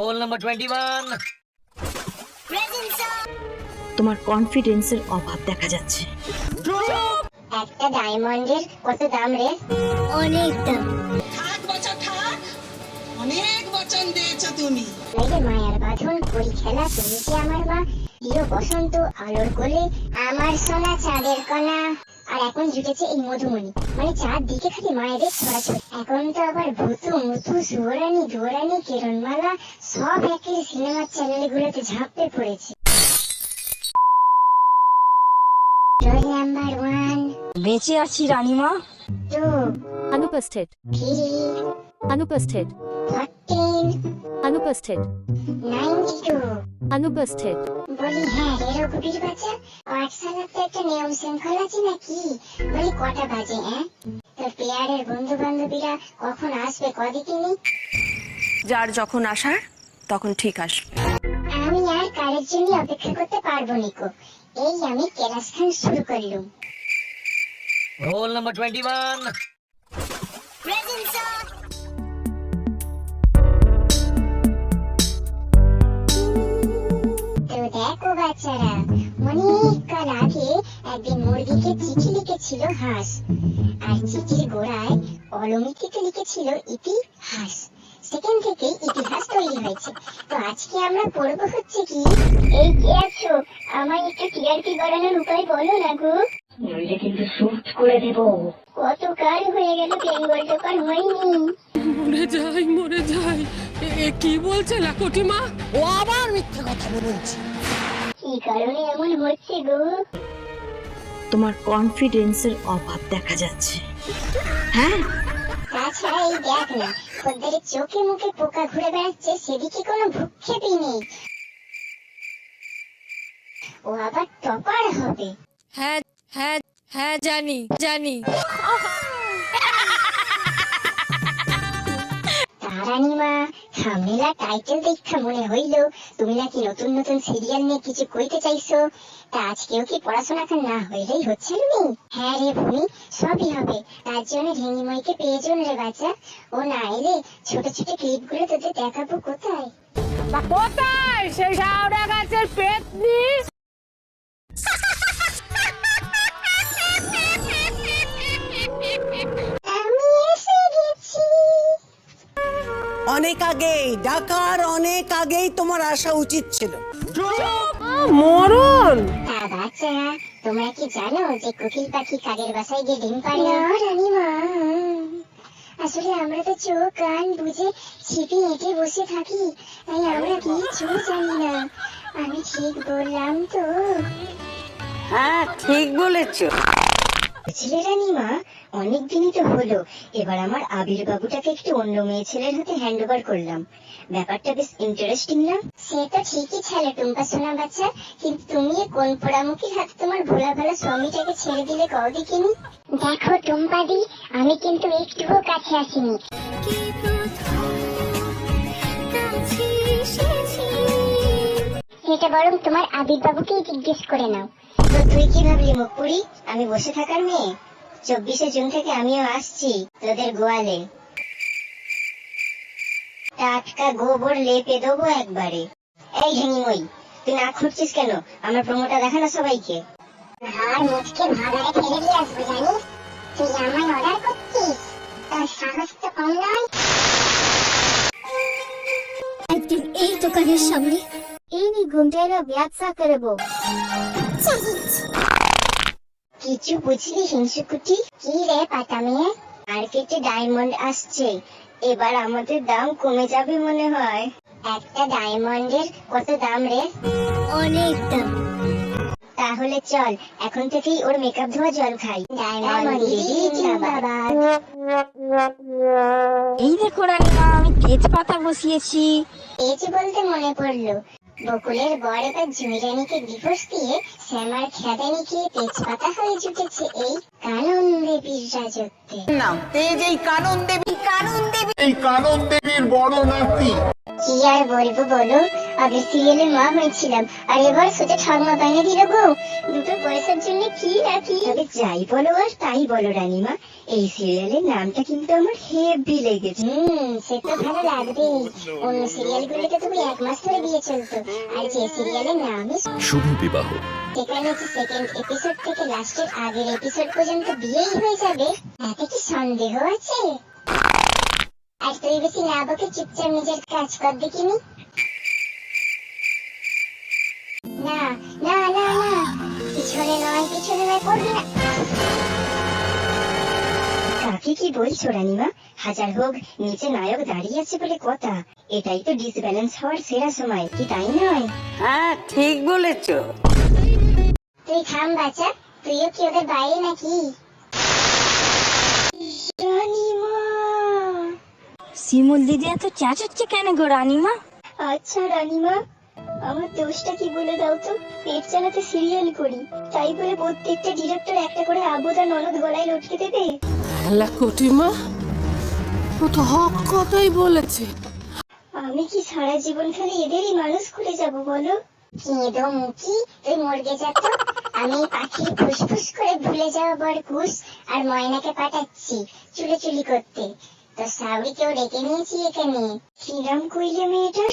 Hole number 21. তোমার কনফিডেন্সের অভাব দেখা যাচ্ছে। একটা ডায়মন্ডের কত দাম রে? অনেক দাম। থাক বাচ্চা থাক। অনেক বচন দিয়েছ তুমি। মায়ার বাঁধন খেলা তুমি কি আমার মা? প্রিয় বসন্ত আলোর কোলে আমার সোনা চাঁদের কণা। আর এখন জুটেছে এই মধুমণি। মানে চাঁদ দিকে খালি মায়েদের ছড়াছড়ি। এখন তো আবার ভুতু মুথু সুবরানি দুয়ারানি কিরণমালা সব একের সিনেমার চ্যানেলগুলোতে ঝাঁপতে পড়েছে। Roll number one. বেঁচে আছি রানীমা। টু অনুপস্থিত। থ্রি অনুপস্থিত। 15 অনুপস্থিত বলি হ্যাঁ বাচ্চা পাঠশালার তো একটা নিয়ম আছে নাকি বলি কটা বাজে হ্যাঁ তোর পেয়ারের বন্ধু বান্ধবীরা কখন আসবে কদিকে নেই যার যখন আসার তখন ঠিক আসবে। আমি আর কারের জন্য অপেক্ষা করতে পারব নিকো। এই আমি ক্লাস খান শুরু করলুম। রোল নাম্বার টোয়েন্টি ওয়ান হাঁস আর চিঠির গোড়ায় অলমিতিতে লিখেছিল ইতিহাস। সেখান থেকে ইতিহাস তৈরি হয়েছে। তো আজকে আমরা পড়ব হচ্ছে কি এই কে আছো আমার একটু টিআরপি বাড়ানোর উপায় বলো না গো। নইলে কিন্তু শুট করে দেব। কত কাল হয়ে গেল বেঙ্গল টোকার হয়নি। মরে যাই মরে যাই। এ- এ কি বলছে লাকটি মা? ও আবার মিথ্যে কথা বলছে। কি কারণে এমন হচ্ছে গো? তোমার কনফিডেন্সের অভাব দেখা যাচ্ছে। হ্যাঁ? তাছাড়া এই দেখ না চোখে মুখে পোকা ঘুরে বেড়াচ্ছে সেদিকে কোনো ভূক্ষেপই নেই। ও আবার টপার হবে। হ্যাঁ হ্যাঁ হ্যাঁ জানি জানি। তারানিমা থামনেলা টাইটেল দেখা মনে হইল তুমি নাকি নতুন নতুন সিরিয়াল নিয়ে কিছু কইতে চাইছো? তা আজকেও কি পড়াশোনা না হইলেই হচ্ছে নি হ্যাঁ রে ভূমি, সবই হবে। তার জন্য ঢেঙ্গিময়কে পেয়েজন রে বাচ্চা। ও না এলে ছোট ছোট ক্লিপগুলো তোদের দেখাবো কোথায়? কোথায়? সেই সাউরা গাছের পেতনি অনেক আগেই ডাকার অনেক আগেই তোমার আসা উচিত ছিল। মরণ! তা বাচ্চারা তোমরা কি জানো যে কোকিল পাখি কাকের বাসায় গিয়ে ডিম পাড়ে? না রানীমা। আসলে আমরা তো চোখ কান বুঝে ছিপি এঁটে বসে থাকি তাই আমরা কিছু জানি না। আমি ঠিক বললাম তো। হ্যাঁ ঠিক বলেছ। বুঝলে রানীমা অনেক দিনই তো হলো। এবার আমার আবির বাবুটাকে একটু অন্য মেয়ে ছেলের হাতে হ্যান্ড ওভার করলাম। ব্যাপারটা বেশ ইন্টারেস্টিং না? সে তো ঠিকই ছেলে টুম্পা সোনা বাচ্চা। কিন্তু তুমি কোন পোড়ামুখীর হাতে তোমার ভোলা ভালা স্বামীটাকে ছেড়ে দিলে কও দেখিনি? দেখো টুম্পাদি আমি কিন্তু একটুও কাছে আসিনি। সেটা বরং তোমার আবির বাবুকেই জিজ্ঞেস করে নাও। তো তুই কি ভাবলি মুখপুরি? আমি বসে থাকার মেয়ে? চব্বিশে জুন থেকে আমিও আসছি তোদের গোয়ালে। টাটকা গোবর লেপে দেবো একবারে। এই ঢেঙ্গিমই তুই না খুঁজছিস কেন? আমার প্রমোটা দেখা না সবাইকে। আর মুখকে ভাগারে ফেলে দিয়ে আসব জানিস? তুই আমায় অর্ডার করছিস? তোর সাহস তো কম নয়। একদিন এই দোকানের সামনে এই ব্যবসা করব কিছু বুঝলি হিংসুকুটি? কি রে পাতা মেয়ে? মার্কেটে ডায়মন্ড আসছে। এবার আমাদের দাম কমে যাবে মনে হয়। একটা ডায়মন্ডের কত দাম রে? অনেক দাম। তাহলে চল এখন থেকেই ওর মেকআপ ধোয়া জল খাই। ডায়মন্ড এই দেখো রানীমা আমি তেজপাতা বসিয়েছি। তেজ বলতে মনে পড়ল। বকুলের বর এবার জুইরানিকে ডিভোর্স দিয়ে শ্যামার খেদানি খেয়ে তেজপাতা হয়ে জুটেছে এই কানন দেবীর রাজত্বে। না তেজ এই কানন দেবী কানন দেবী এই কানন দেবীর বড় নাতি। কি আর বলব বলো? আগে সিরিয়ালের মা হয়েছিলাম আর এবার সোজা ঠাকমা বানিয়ে দিল গো দুটো পয়সার জন্য কি না কি তবে যাই বলো আর তাই বলো রানীমা। এই সিরিয়ালের নামটা কিন্তু আমার হেভি লেগেছে। হুম সে তো ভালো লাগবেই অন্য সিরিয়াল গুলোতে তুমি এক মাস ধরে বিয়ে চলতো আর যে সিরিয়ালের নামই শুভ বিবাহ। সেখানে যে সেকেন্ড এপিসোড থেকে লাস্টের আগের এপিসোড পর্যন্ত বিয়েই হয়ে যাবে। এতে কি সন্দেহ আছে? আর তুই বেশি না বকে চুপচাপ নিজের কাজ কর দেখিনি না না পিছনে নয় পিছনে নয় পড়বি না কাকে কি বলছো রানীমা হাজার হোক নিচে নায়ক দাঁড়িয়ে আছে বলে কথা। এটাই তো ডিসব্যালেন্স হওয়ার সেরা সময় কি তাই নয়? হ্যাঁ ঠিক বলেছ। তুই থাম বাচ্চা তুইও কি ওদের বাইরে নাকি? রানীমা শিমুল দিদি এত চেঁচাচ্ছে কেন গো রানীমা? আচ্ছা রানীমা আমার দোষটা কি বলে দাও তো? পেট চালাতে সিরিয়াল করি। তাই বলে প্রত্যেকটা ডিরেক্টর একটা করে আবুদা ননদ গলায় লটকে দেবে? লাকটিমা ও তো হক কথাই বলেছে। আমি কি সারা জীবন খালি এদেরই মানুষ করে যাব বলো? কেঁদো মুখি তুই মর্গে যা তো। আমি পাখির ফুসফুস করে ভুলে যাওয়া বড় কুস আর ময়নাকে পাঠাচ্ছি চুলে চুলি করতে। তো সাউরিকেও ডেকে নিয়েছি এখানে। শ্রীরাম কইলে মেয়েটার?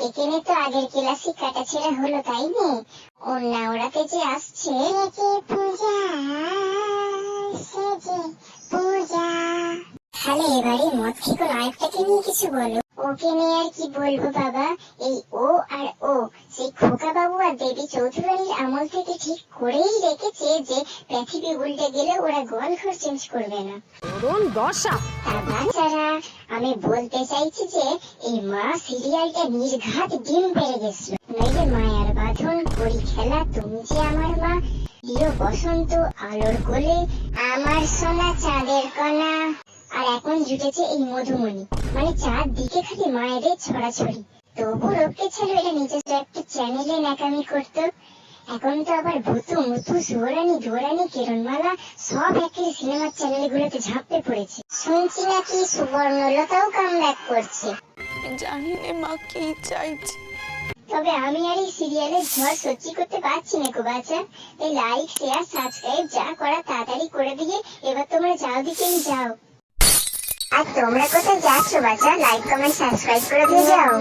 এখানে তো আগের ক্লাসে কাটাছেড়া হলো তাই নে? অন্যা ওড়াতে যে আসছে। পূজা পূজা। তাহলে এবারে মদ খেকো নায়কটাকে নিয়ে কিছু বলো। ওকে নিয়ে আর কি বলব বাবা? এই ও আর ও। দেবী চৌধুরানীর আমল থেকে ঠিক করেই রেখেছে যে পৃথিবী উল্টে গেলে ওরা গোয়াল ঘর চেঞ্জ করবে না। তা বাচ্চারা আমি বলতে চাইছি যে এই মা সিরিয়ালটা নির্ঘাত ডিম পেরে গেছিল। নইলে মায়ার বাঁধন করি খেলা তুমি যে আমার মা। প্রিয় বসন্ত আলোর কোলে আমার সোনা চাঁদের কণা। আর এখন জুটেছে এই মধুমণি। মানে চার দিকে খালি মায়েদের ছড়াছড়ি। তবু লোককে ছেলে এটা নিজস্ব একটা চ্যানেলে নাকামি করতো। এখন তো আবার ভূতু মুতু সুরানি ধোরানি কিরণমালা সব একের সিনেমার চ্যানেল গুলোতে ঝাঁপতে পড়েছে। শুনছি নাকি সুবর্ণলতাও কাম ব্যাক করছে। জানি না মা কি চাইছে। তবে আমি আর এই সিরিয়ালের ঝড় সহ্য করতে পারছি না গো বাচ্চা এই লাইক শেয়ার সাবস্ক্রাইব যা করা তাড়াতাড়ি করে দিয়ে এবার তোমরা যাও দিকেই যাও। আর তোমরা কোথায় যাচ্ছ বাচ্চা লাইক কমেন্ট সাবস্ক্রাইব করে দিয়ে যাও।